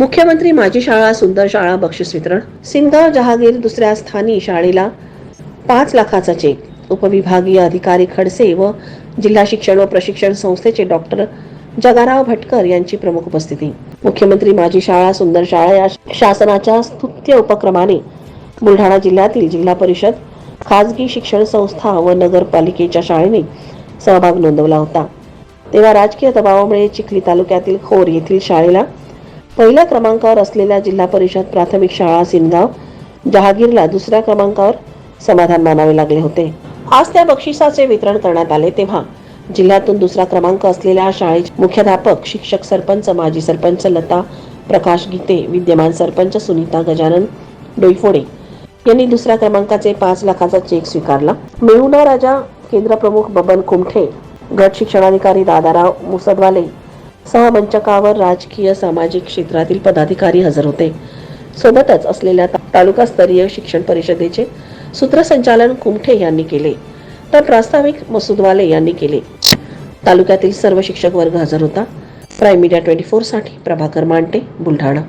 मुख्यमंत्री माझी शाळा सुंदर शाळा बक्षीस वितरण सिंगाव जहागीर दुसऱ्या स्थानी शाळेला पाच लाखाचा चेक. उपविभागीय अधिकारी खडसे व जिल्हा शिक्षण व प्रशिक्षण संस्थेचे डॉक्टर जगाराव भटकर यांची प्रमुख उपस्थिती. मुख्यमंत्री माझी शाळा सुंदर शाळा या शासनाच्या स्तुत्य उपक्रमाने बुलढाणा जिल्ह्यातील जिल्हा परिषद खाजगी शिक्षण संस्था व नगरपालिकेच्या शाळेने सहभाग नोंदवला होता. तेव्हा राजकीय दबावामुळे चिखली तालुक्यातील खोर येथील शाळेला पहिल्या क्रमांकावर असलेल्या जिल्हा परिषद प्राथमिक शाळा सिनगाव जहागीरला दुसऱ्या क्रमांकावर समाधान मानावे लागले होते. आज त्या बक्षिसाचे वितरण करण्यात आले तेव्हा जिल्ह्यातून दुसरा क्रमांक असलेल्या शाळेचे मुख्याध्यापक शिक्षक सरपंच माजी सरपंच लता प्रकाश गीते विद्यमान सरपंच सुनीता गजानन डोईफोडे यांनी दुसऱ्या क्रमांकाचे पाच लाखाचा चेक स्वीकारला. मेहुणा राजा केंद्रप्रमुख बबन कुमठे गट शिक्षणाधिकारी दादाराव मुसदवाले सहमंचकावर राजकीय सामाजिक क्षेत्रातील पदाधिकारी हजर होते. सोबतच असलेल्या तालुकास्तरीय शिक्षण परिषदेचे सूत्रसंचालन कुमठे यांनी केले तर प्रास्ताविक मसुदवाले यांनी केले. तालुक्यातील सर्व शिक्षक वर्ग हजर होता. प्राईम मीडिया ट्वेंटी साठी प्रभाकर मांटे बुलढाणा.